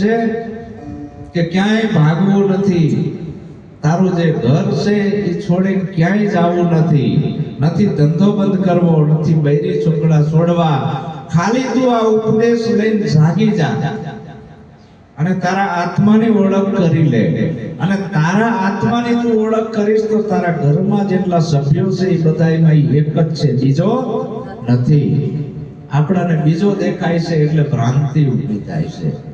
છે કે ક્યાંય ભાગવું નથી? તારું જે ઘર છે, એ છોડીને ક્યાંય જવું નથી. નથી ધંધો બંધ કરવો, નથી બૈરી છોકરા છોડવા. ખાલી તું આ ઉપદેશ લઈને જાગી જા. અને તારા આત્માની ઓળખ કરી લે. અને તારા આત્માની તું ઓળખ કરીશ તો તારા ઘરમાં જેટલા સભ્યો છે, એ બધાયમાં એક જ છે. બીજો નથી. આપણાને બીજો દેખાય છે એટલે ભ્રાંતિ ઊભી થાય છે.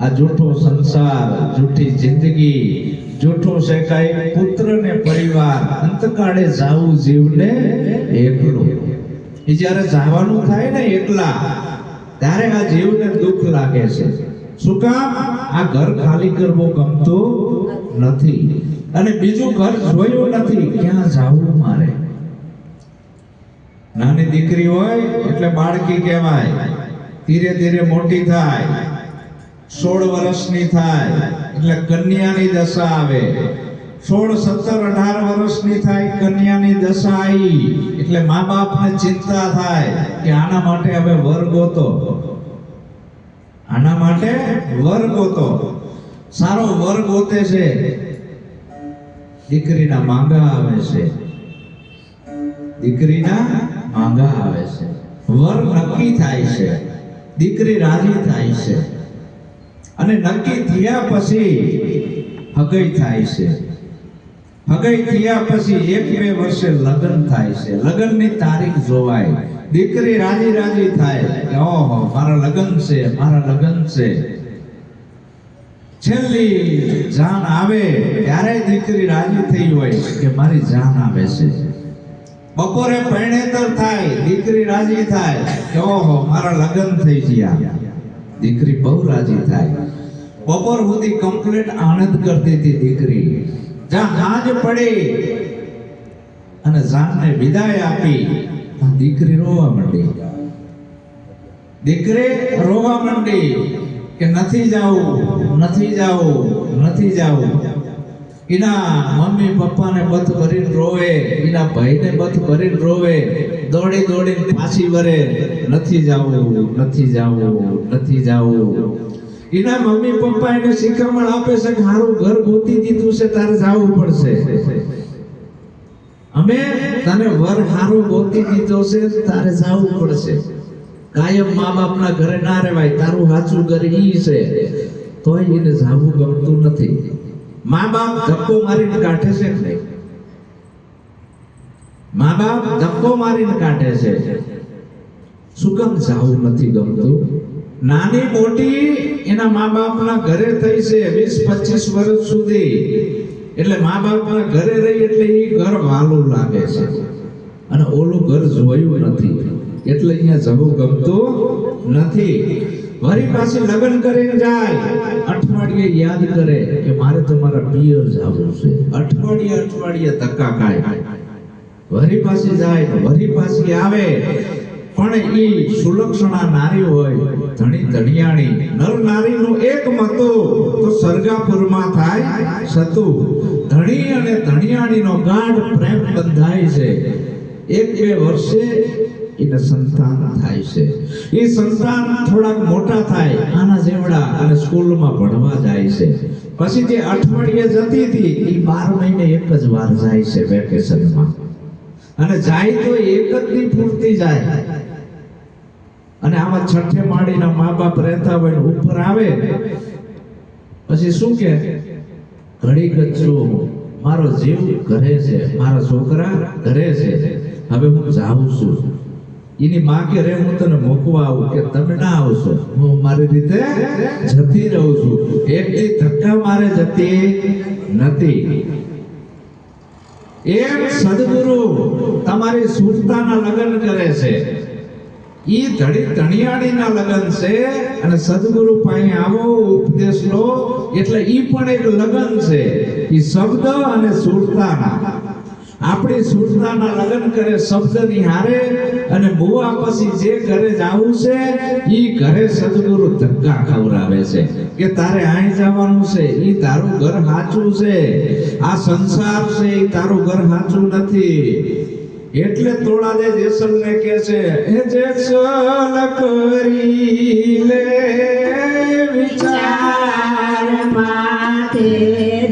આ જૂઠો સંસાર, જૂઠી જિંદગી, જૂઠો શેકાય પુત્ર ને પરિવાર, અંતકાળે જાવું જીવને એકલો. એ જ્યારે જવાનું થાય ને એકલા, ત્યારે આ જીવને દુઃખ લાગે છે. શું કામ? આ ઘર ખાલી કરવો ગમતો નથી. અને બીજું ઘર જોયું નથી, ક્યાં જાવું મારે? નાની દીકરી હોય, એટલે બાળકી કહેવાય, ધીરે ધીરે મોટી થાય. સોળ વર્ષની થાય, એટલે કન્યાની દશા આવે. સોળ, સત્તર, અઢાર વર્ષની થાય, કન્યાની દશા આવી, એટલે મા બાપને ચિંતા થાય કે આના માટે હવે વર ગોતો. આના માટે વર ગોતો. સારો વર ગોતે છે. દીકરીના માંગા આવે છે. દીકરીના માંગા આવે છે. વર નક્કી થાય છે. દીકરી રાજી થાય છે. અને નક્કી થયા પછી હગઈ થાય છે. હગઈ થયા પછી એક બે વર્ષે લગ્ન થાય છે. લગ્નની તારીખ જોવાય. દીકરી રાજી રાજી થાય. કે ઓહો, મારા લગ્ન છે, મારા લગ્ન છે. છેલ્લી જાન આવે ત્યારે દીકરી રાજી થઈ હોય કે મારી જાન આવે છે. બપોરે પરણેતર થાય, દીકરી રાજી થાય કે ઓહો, મારા લગ્ન થઈ ગયા. દીકરી બહુ રાજી થાય. બપોર સુધી કમ્પ્લીટ આનંદ કરતી હતી દીકરી. જ્યાં હાજ પડી અને જાનને વિદાય આપી દીકરી રોવા માંડી. દીકરી રોવા માંડી કે નથી જાવું નથી જાવું નથી જાવું. એના મમ્મી પપ્પાને બથ ભરીને રોવે, એના ભાઈને બથ ભરીને રોવે, દોડી દોડીને પાછી વરે, નથી જાવું નથી જાવું નથી જાવું. એના મમ્મી પપ્પા એને શિખામણ આપે છે કે હારું ઘર ગોતી દીધું છે, તારે જાવું પડશે. અમે તને વર હારું ગોતી દીધો છે, તારે જાવું પડશે. કાયમ મા બાપના ઘરે ના રહેવાય, તારું સાચું ઘર ઈ છે. તોય એને જાવું ગમતું નથી. મા બાપ ધક્કો મારીને કાઢે છે નહીં? મા બાપ ધક્કો મારીને કાઢે છે. સુગમ જાવું નથી ગમતું. નાની મોટી એના મા બાપના ઘરે થઈ છે વીસ પચીસ વર્ષ સુધી. એટલે મા બાપના ઘરે રહી એટલે એ ઘર વાલું લાગે છે. અને ઓલું ઘર જોયું નથી. એટલે અહીંયા જવું ગમતું નથી. વળી પાછી લગ્ન કરીને જાય. અઠવાડિયે યાદ કરે કે મારે તો મારા પિયર જવું છે. અઠવાડિયે અઠવાડિયે ધક્કા ખાય. વરી પાછી જાય વરી પાછી આવે. પણ એ સુલક્ષણા નારી હોય, ધણી ધણિયાણી નર નારીનું એક મતો તો સરગાપુરમાં થાય સતુ. ધણી અને ધણિયાણીનો ગાઢ પ્રેમ બંધાય છે. એક બે વર્ષે એને સંતાન થાય છે. એ સંતાન થોડાક મોટા થાય, આના જેવડા અને સ્કૂલમાં ભણવા જાય છે. પછી જે અઠવાડિયે જતી હતી એ બાર મહિને એક જ વાર જાય છે વેકેશનમાં. અને જાય તો એક જ પૂરતી જાય. અને આમાં છઠ્ઠે માળીના મા બાપ રહેતા હોય ઉપર આવે, પછી શું કે? ઘડી કચરો મારો જીવ ઘરે છે. મારા છોકરા ઘરે છે. હવે હું જાઉં છું. એની માં કે, રે, હું તને મૂકવા આવું કે તમે ના આવશો. હું મારી રીતે જતી રહું છું. એક ધક્કા મારે જતી નથી. એક સદગુરુ તમારી સુરતાના લગ્ન કરે છે. ઈ ધડી ધણિયાણીના લગ્ન છે અને સદગુરુ પાસે આવો ઉપદેશ લો, એટલે ઈ પણ એક લગ્ન છે. ઈ શબ્દ અને સુરતાના. આપણી સુરતાના લગ્ન કરે શબ્દની હારે અને બુવા પછી જે ઘરે જવું છે, ઈ ઘરે સદગુરુ ધક્કા ખવડાવે છે. કે તારે અહીં જવાનું છે, ઈ તારું ઘર સાચું છે. આ સંસાર છે, ઈ તારું ઘર સાચું નથી. એટલે થોડા દે જેસલ ને કે છે એ જેસલ કરી લે વિચાર.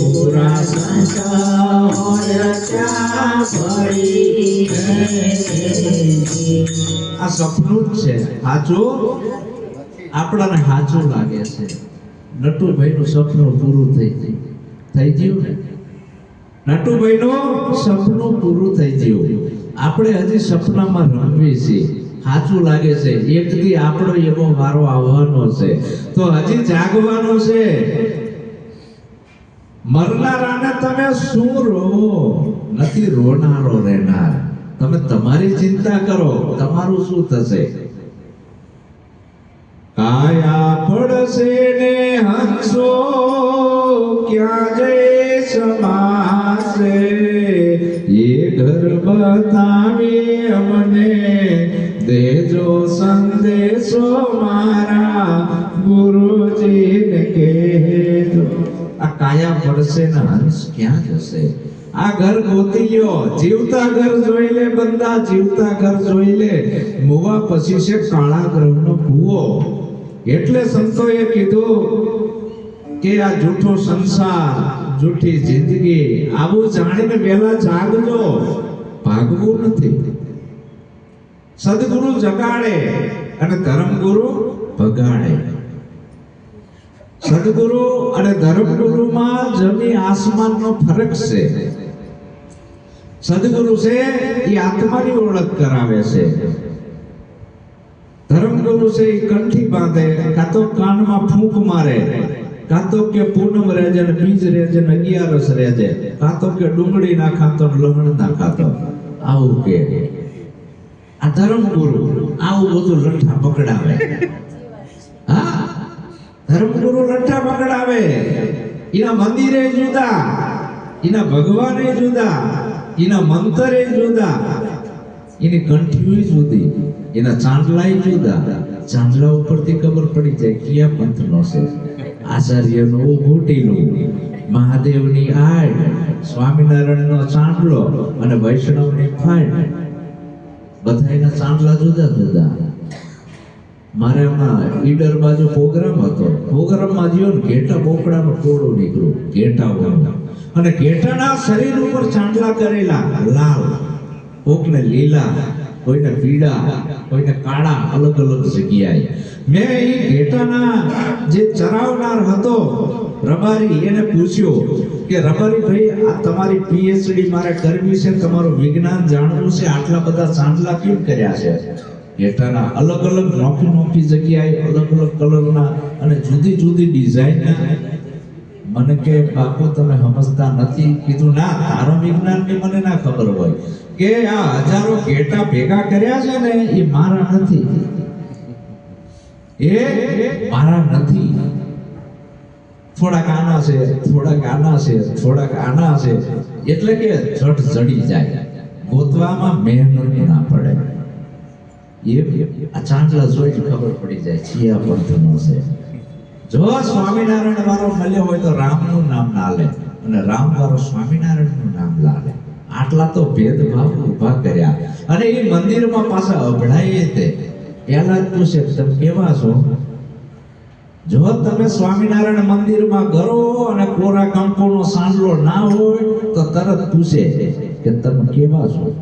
પૂરા આ સપનું જ છે. સાચું આપણાને સાચું લાગે છે. નટુભાઈનું સપનું પૂરું થઈ ગયું. થઈ ગયું ને? નટુભાઈનું સપનું પૂરું થઈ ગયું. આપણે હજી સપનામાં રમવી છીએ સાચું લાગે છે. એક દી આપણો એવો વારો આવવાનો છે. તો હજી જાગવાનો છે. મરનારાને તમે શું રોવો નથી રોનારો રહેનાર. તમે તમારી ચિંતા કરો, તમારું શું થશે? કાયા પડશે ને હંસો, ક્યાં જઈ સમાશે? એ ઘર બતાવી અમને, દેજો સંદેશો. પડશે ને હંસ ક્યાં જશે? આ ઘર ગોતી લ્યો. જીવતા ઘર જોઈ લે બંદા, જીવતા ઘર જોઈ લે. મોવા પછી છે કાળા ગ્રહનો કૂવો. એટલે સંતોએ કીધું કે આ જૂઠો સંસાર, જૂઠી જિંદગી, આવું જાણીને પહેલા જાગજો. ભાગવું નથી. સદગુરુ જગાડે અને ધર્મગુરુ ભગાડે. સદગુરુ અને ધર્મગુરુમાં જમી આસમાનનો ફરક છે. સદગુરુ છે, એ આત્માની ઓળખ કરાવે છે. ધર્મગુરુ છે, એ કંઠી બાંધે, કાં તો કાનમાં ફૂંક મારે, કાં તો કે પૂનમ રેજે ને બીજ રેજે ને અગિયારસ રેજે કાં તો કે ડુંગળી ના ખાતો ને ના ખાતો. આવું કે. આ ધર્મગુરુ આવું બધું લઠ્ઠા પકડાવે. હા? ધર્મગુરુ લઠ્ઠા પકડાવે. એના મંદિરે જુદા, એના ભગવાને જુદા, એના મંતરે જુદા, એની કંઠીઓ જુદી, એના ચાંદલાય જુદા. ચાંદલા ઉપરથી ખબર પડી જાય કયા પંથનો છે. આચાર્યનો ઘૂંટીનું, મહાદેવની આડ, સ્વામિનારાયણનો ચાંદલો અને વૈષ્ણવની ફાડ. બધાયના ચાંદલા જુદા જુદા. મારે હમણાં ઈડર બાજુ પ્રોગ્રામ હતો પ્રોગ્રામમાં જીવો ને ઘેટા બોકડાનું ટોળું નીકળ્યું ઘેટાઓનું અને ઘેટાના શરીર ઉપર ચાંદલા કરેલા, લાલ, કોકને લીલા, કોઈને પીળા, કોઈને કાળા, અલગ અલગ જગ્યાએ. મેં એ ઘેટાના જે ચરાવનાર હતો, રબારી, એને પૂછ્યો કે, રબારી ભાઈ, આ તમારી પીએચડી મારે કરવી છે, તમારું વિજ્ઞાન જાણવું છે, આટલા બધા ચાંદલા કેમ કર્યા છે? ઘેટાના અલગ અલગ નોખી નોખી જગ્યાએ અલગ અલગ કલરના અને જુદી જુદી ડિઝાઇનના. મને કે, બાપુ, તમે સમજતા નથી. કીધું, ના, તારો વિજ્ઞાનની મને ના ખબર હોય. કે, આ હજારો ઘેટા ભેગા કર્યા છે ને, એ મારા નથી. એ, મારા નથી. થોડાક આના છે, થોડાક આના છે, થોડાક આના છે. એટલે કે જટ જડી જાય. ગોતવામાં મહેનત ના પડે. એ આ ચાંદલા જોઈ ખબર પડી જાય, ચિયા પંથનો છે. જો સ્વામિનારાયણ વાળો મળ્યો હોય તો રામનું નામ ના લે અને રામ સ્વામિનારાયણનું નામ લા લે. આટલા તો ભેદભાવ ઊભા કર્યા. અને એ મંદિરમાં પાછા અભડાય તે. પહેલા જ પૂછે, તમે કેવા છો? જો તમે સ્વામિનારાયણ મંદિરમાં ગરો અને કોરા કંકુનો સાંડલો ના હોય, તો તરત પૂછે કે, તમે કેવા છો?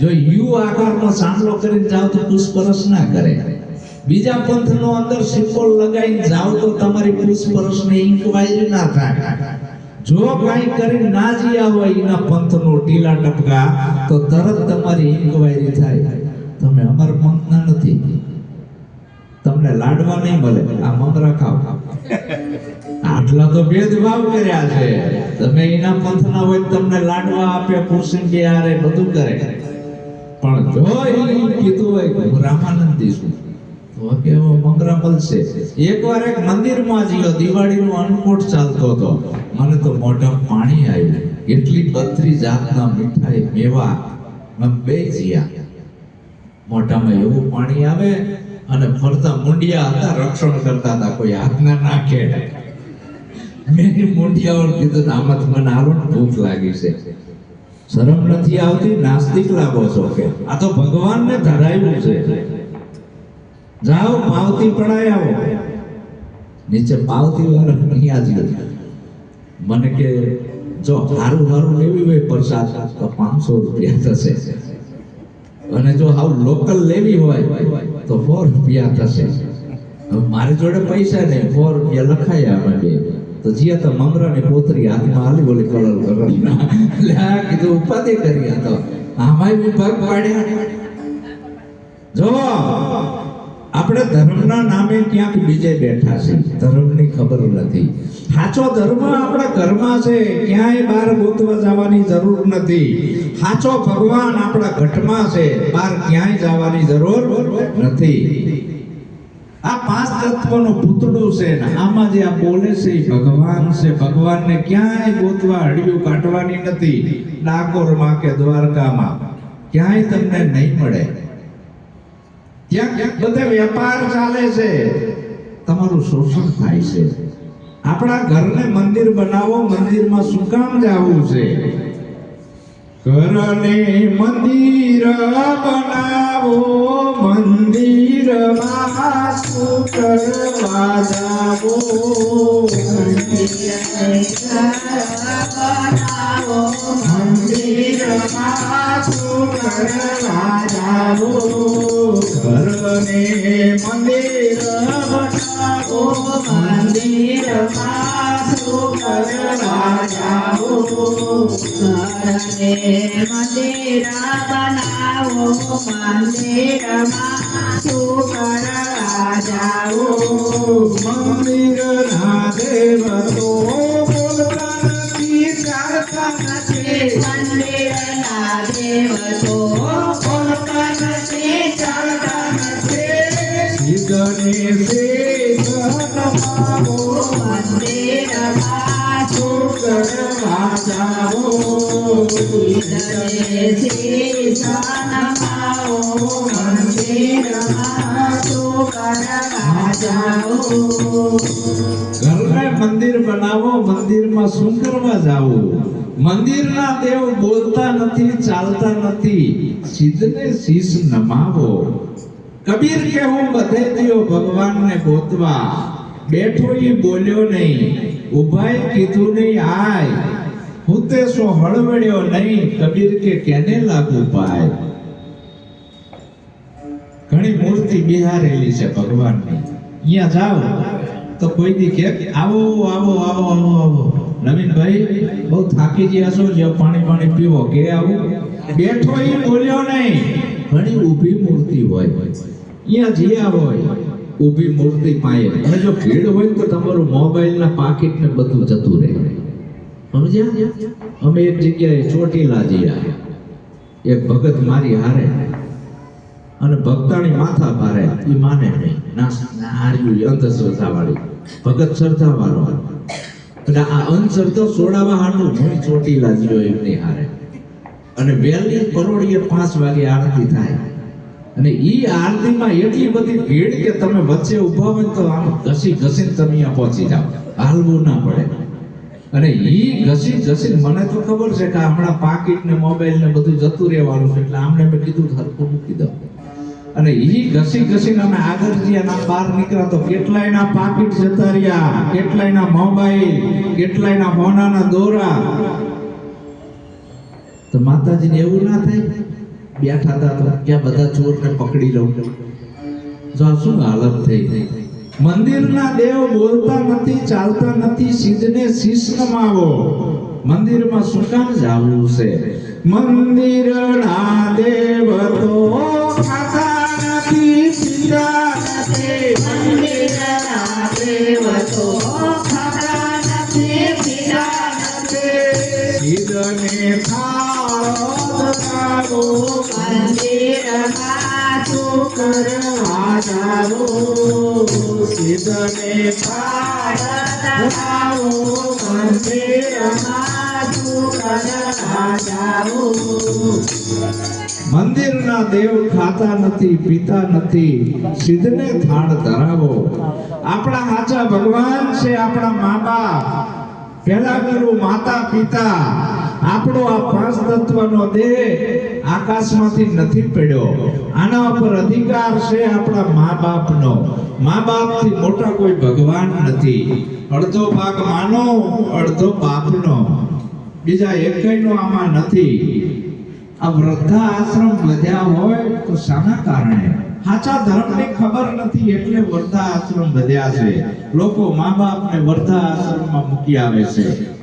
જો યુ આકારનો સામનો કરીને જાઓ તો પુષ્પરસ ના કરે. બીજા પંથનો અંદર સિમ્બોલ લગાવીને જાઓ તો તમારી પુષ્પરસની ઇન્કવાયરી ના થાય. જો કાંઈ કરી ના જીયા હોય એના પંથનો ટીલા ટપકા તો તરત તમારી ઇન્કવાયરી થાય. તમે અમર પંથના નથી. તમને લાડવા નહીં મળે, આ મમરા ખાઓ. આટલા તો ભેદભાવ કર્યા છે. તમે એના પંથના હોય તમને લાડવા આપે પુરુષી હારે બધું કરે. પણ જો એ કીધું હોય કે હું રામાનંદી છું, તો કે મંગરા મળશે એકવાર એક મંદિરમાં ગયો દિવાળીનો અન્નકૂટ ચાલતો હતો. મને તો મોઢામાં પાણી આવ્યું એટલી બત્રી જાતના મીઠાઈ, મેવા બે જીયા મોઢામાં એવું પાણી આવે અને ફરતા મુંડિયા હતા, રક્ષણ કરતા હતા, કોઈ હાથના નાખે મેં મુંડિયાઓને કીધું, આમાં મને ને ભૂખ લાગી છે. શરમ નથી આવતી, નાસ્તિક લાગો છો કે. આ તો ભગવાનને ધરાયું છે. જાઓ, પાવતી પડાય આવો. નીચે પાવતી વાળા અહીંયા જ. મને કે, જો હારું હારું લેવી હોય પ્રસાદ, તો પાંચસો રૂપિયા થશે. અને જો હાવ લોકલ લેવી હોય, તો ફોર રૂપિયા થશે. મારી જોડે પૈસા નહીં ફોર રૂપિયા લખાયા અમે તો જ્યાં તો મમરાની પોતરી હાથમાં હાલી બોલી કળલ આ કીધું ઉપાધિ કરી તો. આમાંય વિભાગ પાડ્યા. જો, આપણે ધર્મના નામે ક્યાંક બીજે બેઠા છે. ધર્મની ખબર નથી. સાચો ધર્મ આપણા ઘરમાં છે, ક્યાંય બહાર ગોતવા જવાની જરૂર નથી. સાચો ભગવાન આપણા ઘટમાં છે, બહાર ક્યાંય જવાની જરૂર નથી. આ પાંચ તત્વનું પૂતળું છે ને, આમાં જે આ બોલે છે એ ભગવાન છે. ભગવાનને ક્યાંય ગોતવા હડિયું કાઢવાની નથી. ડાકોરમાં કે દ્વારકામાં. ક્યાંય તમને નહીં મળે. ત્યાં બધે વેપાર ચાલે છે. તમારું શોષણ થાય છે. આપણા ઘરને મંદિર બનાવો, મંદિરમાં શું કામ જવું છે? ઘરને મંદિર બનાવો મંદિરમાં શું કરવા જાવો મંદિરમાં શું કરવા જાવો મંદિર બનાવો મંદિર બનાવો મંદિરમાં શું કરવા જાઓ મંદિરના દેવ તો દેવ તો મંદિર બનાવો, મંદિરમાં શું કરવા જાવું મંદિરના દેવ બોલતા નથી, ચાલતા નથી. સિદ્ધને શીશ નમાવો. કબીર કે હું બધે દિયો ભગવાનને ગોતવા? બેઠો ઈ બોલ્યો નહીં. ઉભાઈ કીધું નહીં આય. હું તે સો હળવડ્યો નહીં, કબીર કે કેને લાગુ પાય? ઘણી મૂર્તિ બિહારેલી છે ભગવાનની. અહીંયા જાઓ. તો કોઈ દી કે આવો આવો આવો આવો આવો. નવીનભાઈ, બહુ થાકી ગયા છો જે પાણી પાણી પીવો કે આવું. બેઠો એ બોલ્યો નહીં. ઘણી ઊભી મૂર્તિ હોય. અહીંયા જ્યાં હોય. ઊભી મૂર્તિ પાયે. અને જો ભીડ હોય તો તમારું મોબાઈલના પાકીટ ને બધું જતું રહે. સમજ્યા? અમે એક જગ્યાએ ચોટીલા જયા એક ભગત મારી હારે. અને ભક્તાણી માથા ભારે. એ માને નહીં. ના હાર્યું અંધશ્રદ્ધા વાળી ભગત શ્રદ્ધા વાળો અને આ અંધશ્રદ્ધા સોડાવા હાટું હું ચોટીલા ગયો એમની હારે. અને વહેલી કરોડીએ પાંચ વાગે આરતી થાય. અને ઈ આરતીમાં એટલી બધી ભીડ કે તમે વચ્ચે ઊભા હોય તો આમ ઘસી ઘસીને તમે અહીંયા પહોંચી જાઓ. હાલવું ના પડે. અને ઈ ઘસી ઘસી મને તો ખબર છે કે હમણાં પાકીટ ને મોબાઈલ ને બધું જતું રહેવાનું છે, એટલે આમને મેં કીધું હરખું મૂકી દઉં. અને ઈ ઘસી ઘસીને અમે આગળ ગયા ના બહાર નીકળ્યા તો કેટલાયના પાકીટ જતા રહ્યા, કેટલાયના મોબાઈલ, કેટલાયના મોનાના દોરા. તો માતાજીને એવું ના થાય? બેઠા હતા. તો ક્યાં બધા ચોરને પકડી લઉં. જો શું હાલત થઈ? મંદિરના દેવ બોલતા નથી, ચાલતા નથી સિદ્ધને શીશ નમાવો મંદિરમાં શું કામ જાવું છે? મંદિરના દેવ તો મંદિરના દેવ ખાતા નથી, પીતા નથી, સિદ્ધને થાળ ધરાવો. આપણા સાચા ભગવાન છે, આપણા મા બાપ. પેલા ગુરુ માતા, પિતા. આપણો આ પાંચ તત્વનો દેહ આકાશમાંથી નથી પડ્યો. આના ઉપર અધિકાર છે આપણા મા બાપનો મા બાપથી મોટા કોઈ ભગવાન નથી. અડધો ભાગ માનો, અડધો બાપનો. બીજા એકયનો આમાં નથી. આ વૃદ્ધા આશ્રમ વધ્યા હોય તો શાના કારણે? સાચા ધર્મની ખબર નથી એટલે વૃદ્ધા આશ્રમ વધ્યા છે. લોકો મા બાપને વૃદ્ધા આશ્રમમાં મૂકી આવે છે.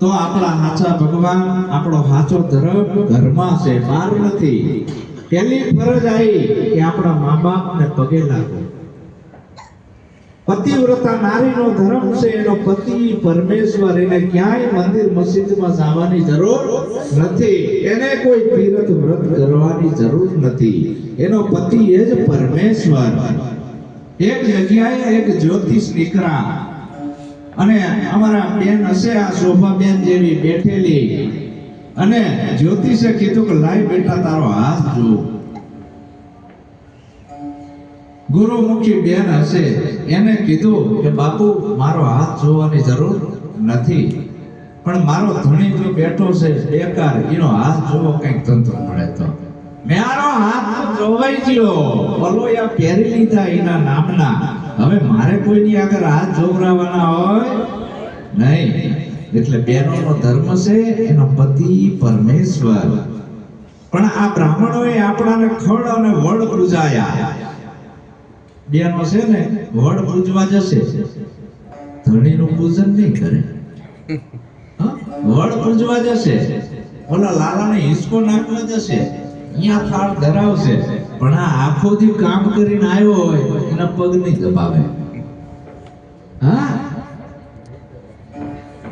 તો આપણા સાચા ભગવાન, આપણો સાચો ધર્મ ઘરમાં છે, બહાર નથી. પહેલી ફરજ આવી કે આપણા મા બાપને પગે લાગો. પતિવ્રતા નારીનો ધર્મ છે, એનો પતિ પરમેશ્વર, એને ક્યાંય મંદિર મસ્જિદમાં જવાની જરૂર નથી. એને કોઈ તીર્થ વ્રત કરવાની જરૂર નથી. એનો પતિ એ જ પરમેશ્વર. એક જગ્યાએ એક જ્યોતિષ નીકળા અને અમારા બેન હશે આ શોભાબેન જેવી બેઠેલી. અને જ્યોતિષે કીધું કે લાઈ બેટા, તારો હાથ જો. ગુરુમુખી બેન હશે, એને કીધું કે, બાપુ, મારો હાથ જોવાની જરૂર નથી, પણ મારો ધણી જો બેઠો છે, બેકાર, એનો હાથ જોવો કંઈક તંત્ર મળે તો. મેં હાથ તો જોવાઈ ગયો. પલોયા પહેરી લીધા એના નામના. હવે મારે કોઈની આગળ હાથ જોવરાવાના હોય? નહીં. એટલે બહેનોનો ધર્મ છે એનો પતિ પરમેશ્વર. પણ આ બ્રાહ્મણોએ આપણાને ખડ અને વડ પૂજાયા બેનો છે ને, વડ પૂજવા જશે. ધણીનું પૂજન નહીં કરે? વડ પૂજવા જશે. ઓલા લાલાને હિસકો નાખવા જશે. અહીંયા થાળ ધરાવશે. પણ આ આખો દી કામ કરીને આવ્યો હોય, એના પગ નહીં દબાવે. હા?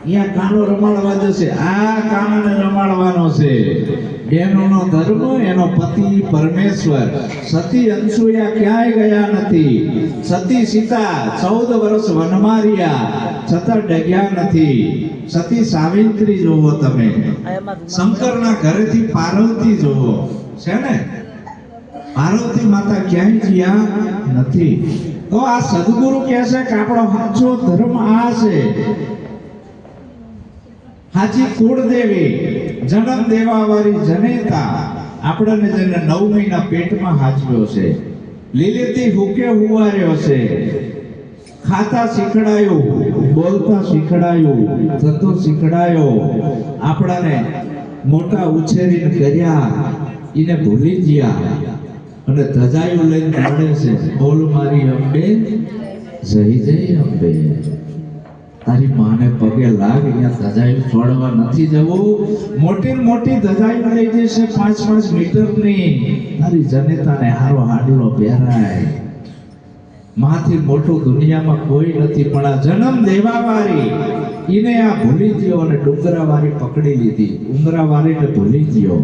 અહીંયા કાનો રમાડવા જશે. આ કાનને રમાડવાનો છે. બહેનોનો ધર્મ, એનો પતિ પરમેશ્વર. સતી અંશુયા ક્યાંય ગયા નથી. સતી સીતા ચૌદ વર્ષ વનમાં રહ્યા છતાં ડગ્યા નથી. સતી સાવિત્રી જોવો તમે. શંકરના ઘરેથી પાર્વતી જોવો. છે ને? પાર્વતી માતા ક્યાંય ગયા નથી. તો આ સદગુરુ કહે છે કે આપણો સાચો ધર્મ આ છે. હાજી કુળદેવી જન્મ દેવા વાળી જનેતા, આપણને જેને નવ મહિના પેટમાં હાજર્યો છે. લીલીતી હુકે હુવાર્યો છે. ખાતા શીખડાયું, બોલતા શીખડાયું થતો શીખડાયો. આપણાને મોટા ઉછેરીને કર્યા, એને ભૂલી ગયા. અને ધજાયું લઈને છે. બોલ મારી અંબે, જય જય અંબે. તારી માને પગે લાગ, અહીંયા ધજાઈ છોડવા નથી જવું. મોટી મોટી ધજાઈ લઈ જશે પાંચ પાંચ મીટરની. તારી જનેતાને હારો હાડલો પહેરાય. માથી મોટું દુનિયામાં કોઈ નથી, પણ આ જન્મ દેવાવાળી. એને આ ભૂલી ગયો અને ડુંગરાવાળી પકડી લીધી. ઉંગરાવાળીને ભૂલી ગયો.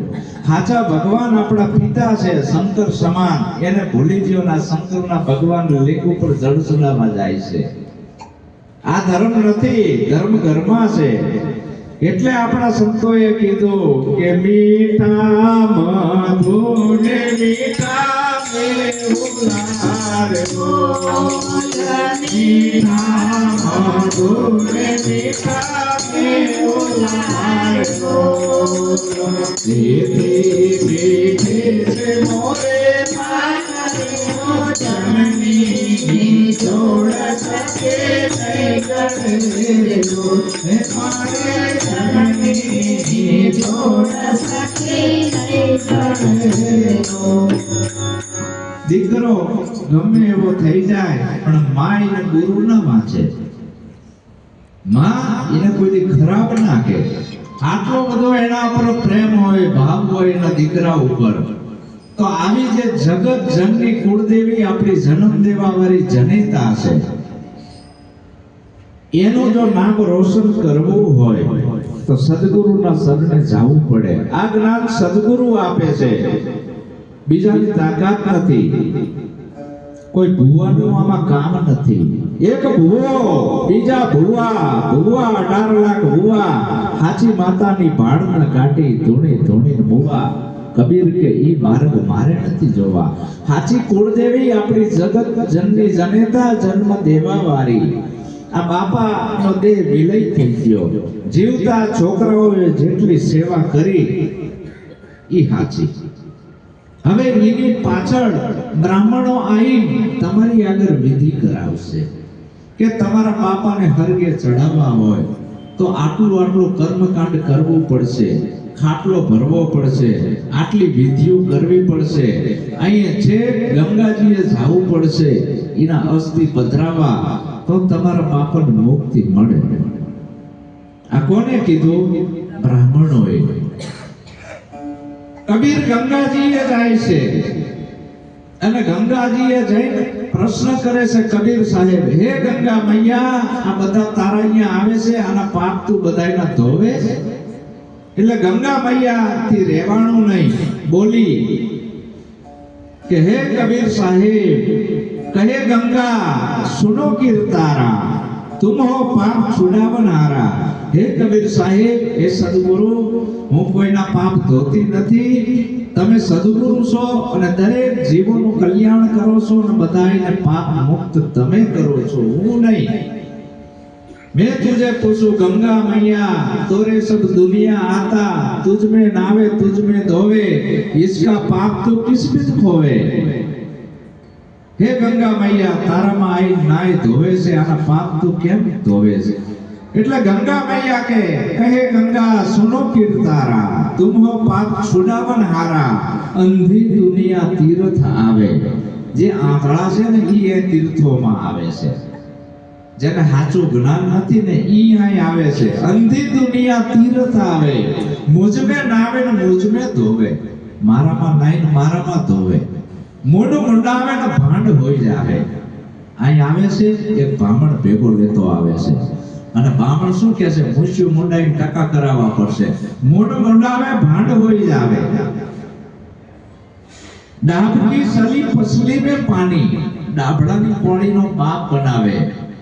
હાચા ભગવાન આપણા પિતા છે, શંકર સમાન. એને ભૂલી ગયો ના શંકરના ભગવાન લેખ ઉપર જળ ચડાવવા જાય છે. આ ધર્મ નથી, ધર્મ ઘરમાં છે. એટલે આપણા સંતોએ કીધું કે મીઠા મધુને મીઠા મીઠા દીકરો ગમે એવો થઈ જાય, પણ માં એને ગુરુ ન વાંચે. માં એને કોઈ ખરાબ ના કે આટલો બધો એના ઉપર પ્રેમ હોય, ભાવ હોય એના દીકરા ઉપર. તો આવી જે જગત જનની કુળદેવી આપણી જન્મ દેવા વાળી જનેતા છે. એનું જો નામ રોશન કરવું હોય, તો સદગુરુના શરણે જવું પડે. આ જ્ઞાન સદગુરુ આપે છે. બીજાની તાકાત નથી. કોઈ ભુવાનું આમાં કામ નથી. એક ભુવો, બીજા ભુવા ભુવા અઢાર લાખ ભુવા. હાચી માતાની ભાડના કાઢી ધૂણી ધૂણી મુવા. કબીર કે ઈ માર્ગ મારે નથી જોવા. હાચી કુળદેવી આપણી જગત જનની જનેતા જન્મ દેવા વાળી આ બાપાનો દેહ વિલય થઈ ગયો. જીવતા છોકરાઓએ જેટલી સેવા કરી એ હાચી. હવે એની પાછળ બ્રાહ્મણો આવી તમારી આગળ વિધિ કરાવશે. કે તમારા બાપાને હરગે ચડાવવા હોય, તો આટલું આટલું કર્મકાંડ કરવું પડશે, ખાટલો ભરવો પડશે, આટલી વિધિઓ કરવી પડશે. અહીંયા છે ગંગાજીએ જવું પડશે, એના અસ્થિ પધરાવા તો તમારા પણ મુક્તિ મળે. આ કોને કીધું? બ્રાહ્મણોએ. કબીર ગંગાજીએ જાય છે. અને ગંગાજીએ જઈને પ્રશ્ન કરે છે, કબીર સાહેબ, હે ગંગા મૈયા, આ બધા તારા અહીંયા આવે છે, આના પાપ તું બધાયના ધોવે છે? એટલે ગંગા મૈયા થી રહેવાનું નહીં, બોલી કે, હે કબીર સાહેબ કહે ગંગા સુનો કીર્તારા તુમ હો પાપ છુડાવનારા હે કબીર સાહેબ હે સદગુરુ હું કોઈના પાપ ધોતી નથી તમે સદગુરુ છો અને દરેક જીવોનું કલ્યાણ કરો છો અને બધાને પાપ મુક્ત તમે કરો છો હું નહીં मैं तुझे पूछू गंगा मैया तोरे सब दुनिया आता तुझ में नावे तुझ में धोवे इसका पाप तो किस बिद खोवे હે ગંગા મૈયા તારામાં આઈ નાય ધોવે છે, આના પાપ તું કેમ ધોવે છે? એટલે ગંગા મૈયા કે, કહે ગંગા, સુનો કીર્તારા તુમ હો પાપ છુડાવન હારા, અંધી દુનિયા તીર્થ આવે. જે આંધળા છે ને, ઈ એ તીર્થોમાં આવે છે. જેને સાચું જ્ઞાન નથી ને, ઈ અહીં આવે છે. અંધી દુનિયા તીર્થ આવે. મુજમે નાવે ને મુજમે ધોવે. મારામાં નાઈ મારામાં ધોવે. મોઢું મુંડાવે ને ભાંડ હોય જાવે અહીં આવે છે, એક બ્રાહ્મણ ભેગો લેતો આવે છે. અને બ્રાહ્મણ શું કહે છે? મૂછ્યું મુંડાઈ ટકા કરાવવા પડશે. મોઢું મુંડાવે ભાંડ હોય જાવે ડાબકી સલી પસલી મે પાણી ડાબડાની પોણીનો બાપ બનાવે.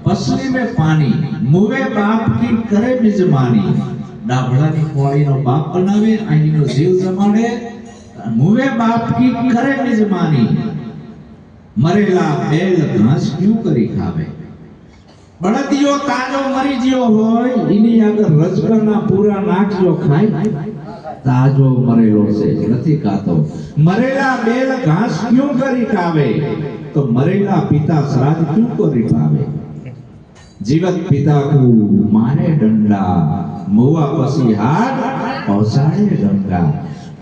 પસલી મે પાણી, મુવે બાપ કી કરે મિજમાની ડાબડાની પોણીનો બાપ બનાવે, અહીંનો જીવ જમાડે. મુવે બાપ કી કરે મિજમાની મરેલા બેલ ઘાસ ક્યું કરી ખાવે? બળદિયો તાજો મરી ગયો હોય, એની આગળ રજકરના પૂરા નાખ્યો ખાય. તાજો મરેલો છે, નથી ખાતો. મરેલા બેલ ઘાસ ક્યું કરી ખાવે? તો મરેલા પિતા શ્રાદ્ધ ક્યું કરી ખાવે? જીવત પિતા કુ મારે ડંડા મોવા પછી હાથ પહોંચાડે ગંગા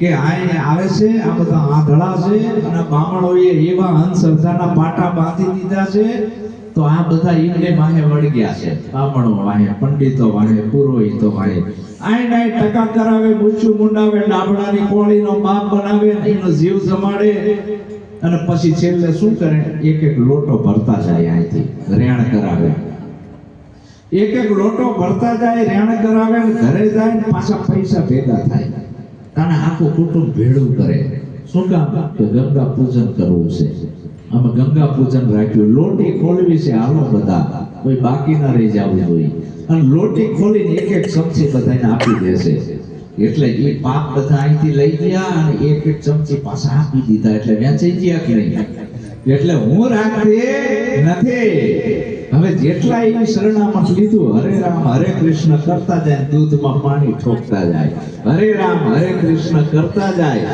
કે આય આવે છે, આ બધા આંધળા છે અને બામણોએ એવા અંધશ્રદ્ધાના પાટા બાંધી દીધા છે, તો આ બધા એમને વાહે ગયા છે. બામણો વાહે, પંડિતો વાહે, પુરોહિતો વાહે. આય નાય ટકા કરાવે, મૂછું મુંડાવે, ડાબડાની કોળીનો બાપ બનાવે, એનો જીવ જમાડે. અને પછી છેલ્લે શું કરે? એક એક લોટો ભરતા જાય અહીંથી રેણ કરાવે. એક એક લોટો ભરતા જાય, રેણ કરાવે ઘરે જાય પાછા પૈસા ભેગા થાય. તાણે આખું કુટુંબ ભેળું કરે. શું કામ? તો ગંગા પૂજન કરવું છે. અમે ગંગા પૂજન રાખ્યું. લોટી ખોલવી છે હાલો બધા. કોઈ બાકી ના રહી જવું જોઈએ. અને લોટી ખોલીને એક એક ચમચી બધાને આપી દેશે એટલે એ પાપ બધા અહીંથી લઈ ગયા અને એક એક ચમચી પાછા આપી દીધા. એટલે વેચાઈ ગયા કે નહીં? એટલે હું રાખતી નથી. હવે જેટલા એ શરણામાં લીધું, હરે રામ, હરે કૃષ્ણ કરતા જાય દૂધમાં પાણી ઠોકતા જાય. હરે રામ, હરે કૃષ્ણ કરતા જાય.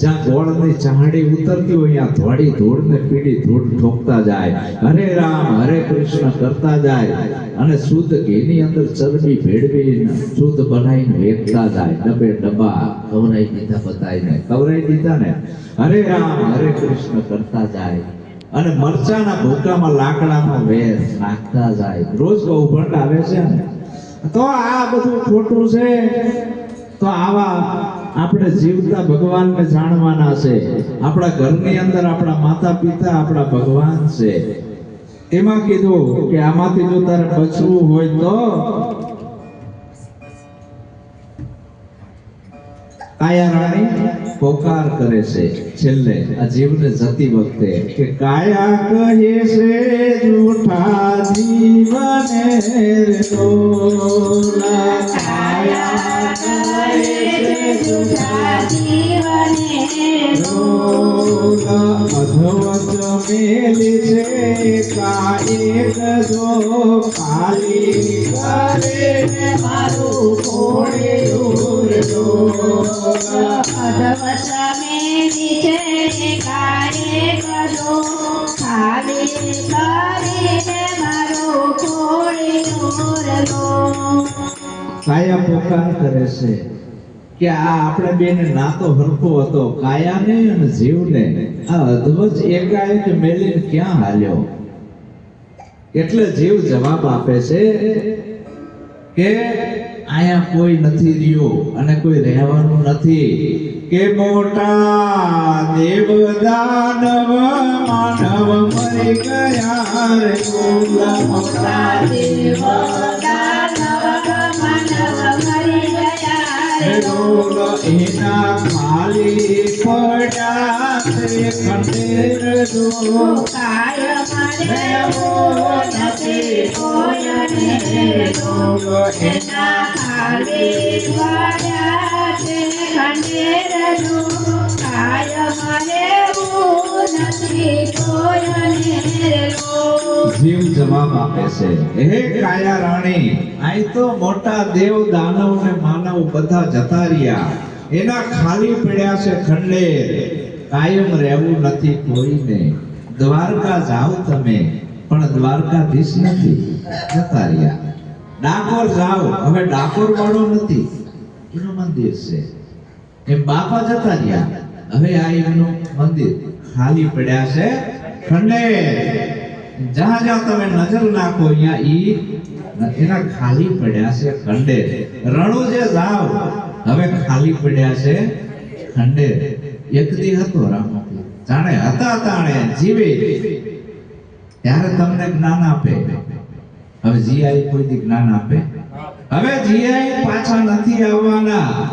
જ્યાં ગોળની ચાહડી ઉતરતી હોય, ત્યાં ધોળી ધૂળને પીડી ધૂળ ઠોકતા જાય. હરે રામ, હરે કૃષ્ણ કરતા જાય. અને શુદ્ધ ઘીની અંદર ચરબી ભેળવી શુદ્ધ બનાવીને વેચતા જાય. ડબે ડબ્બા કવરાઈ દીધા બતાવીને કવરાઈ દીધા ને? હરે રામ, હરે કૃષ્ણ કરતા જાય. અને મરચાના ભૂકામાં લાકડાનો વેર નાખતા જાય. રોજ ગૌભંડ આવે છે ને? તો આ બધું ખોટું છે. તો આવા આપણે જીવતા ભગવાનને જાણવાના છે. આપણા ઘરની અંદર આપણા માતા પિતા આપણા ભગવાન છે. એમાં કીધું કે આમાંથી જો તારે બચવું હોય તો કાયા રાણી પોકાર કરે છે. છેલ્લે આ જીવને જતી વખતે કે કાયા કહે છે, જૂઠા જીવને રોલા કાયા છે જૂઠા જીવને રોલા જો કરે. મારું કોણે દૂર ડોલા કાયે પોકાર કરે છે કે આ આપણે બેને નાતો હરખો હતો, કાયાને અને જીવને. આ અદ્ભુત એકાએક મેલીને ક્યાં હાલ્યો? એટલે જીવ જવાબ આપે છે કે આયા કોઈ નથી રહ્યો અને કોઈ રહેવાનું નથી. કે મોટા દેવ દાનવ માનવ મરી ગયા રે મોટા દેવ દાનવ માનવ મરી ગયા એના ખાલી પડ્યા ખંડેર દો કાય જીવ જવાબ આપે છે. હે કાયા રાણી અહીં તો મોટા દેવ દાનવ ને માનવ બધા જતા રહ્યા. એના ખાલી પડ્યા છે ખંડેર. કાયમ રહેવું નથી કોઈને. દ્વારકા જાઓ તમે, પણ દ્વારકાધીશ નથી. જતા રહ્યા ડાકોર જાઓ. હવે ડાકોર વાળો નથી. એનું મંદિર છે. એમ બાપા જતા રહ્યા હવે આ એમનું મંદિર ખાલી પડ્યા છે. ખંડેર જ્યાં જ્યાં તમે નજર નાખો, અહીંયા ઈ એના ખાલી પડ્યા છે ખંડે રણુ જે જાઓ, હવે ખાલી પડ્યા છે ખંડે એક દી હતો રામપીર જાણે હતા તાણે, જીવે. ત્યારે તમને જ્ઞાન આપે. હવે જીઆઈ કોઈ જ્ઞાન આપે? હવે જીઆઈ પાછા નથી આવવાના.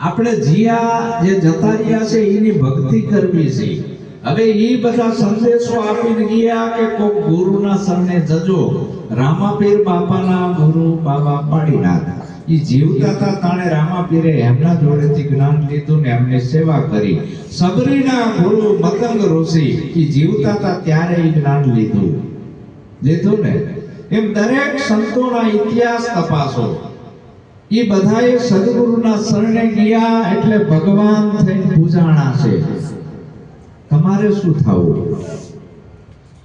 આપણે જીયા જે જતા રહ્યા છે, એની ભક્તિ કરવી છે. હવે એ બધા સંદેશો આપીને ગયા કે કોક ગુરુના શરણે જજો. રામાપીર બાપાના ગુરુ બાબા પાડીનાથ. ઈ જીવતા હતા તાણે રામાપીરે એમના જોડેથી જ્ઞાન લીધું ને એમને સેવા કરી. સબરીના ગુરુ મતંગ ઋષિ એ જીવતા હતા ત્યારે એ જ્ઞાન લીધું. લીધું ને? એમ દરેક સંતોના ઇતિહાસ તપાસો. એ બધાએ સદગુરુના શરણે ગયા એટલે ભગવાન થઈને પૂજાણા છે. તમારે શું થવું?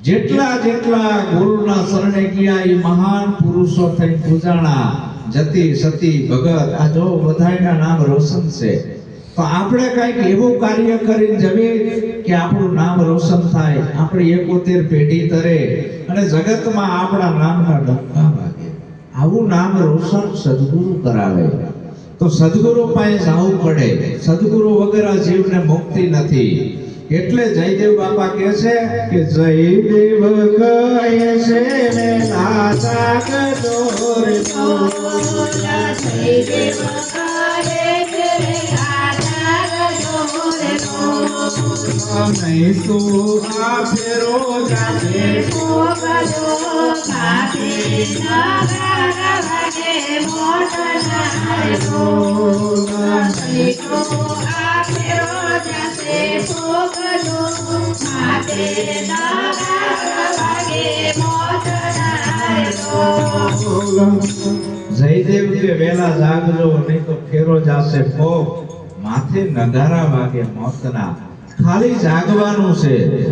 જેટલા જેટલા ગુરુના શરણે ગયા એ મહાન પુરુષો થઈને પૂજાણા. જતી સતી ભગત, આ જો બધાયના નામ રોશન છે. તો આપણે કંઈક એવું કાર્ય કરીને જઈએ કે આપણું નામ રોશન થાય, આપણી એકોતેર પેઢી તરે અને જગતમાં આપણા નામના ડંકા વાગે. આવું નામ રોશન સદગુરુ કરાવે. તો સદગુરુ પાસે જવું પડે. સદગુરુ વગર આ જીવને મુક્તિ નથી. એટલે જયદેવ બાપા કહે છે કે જયદેવ કહે છે ને નાતા કદોર નહીં તો આ ફેરો જાતે. જયદેવ કે વેલા જાગજો, નહીં તો ફેરો જાશે ભોગ માથે નગારા વાગે મોતના. ખાલી જાગવાનું છે.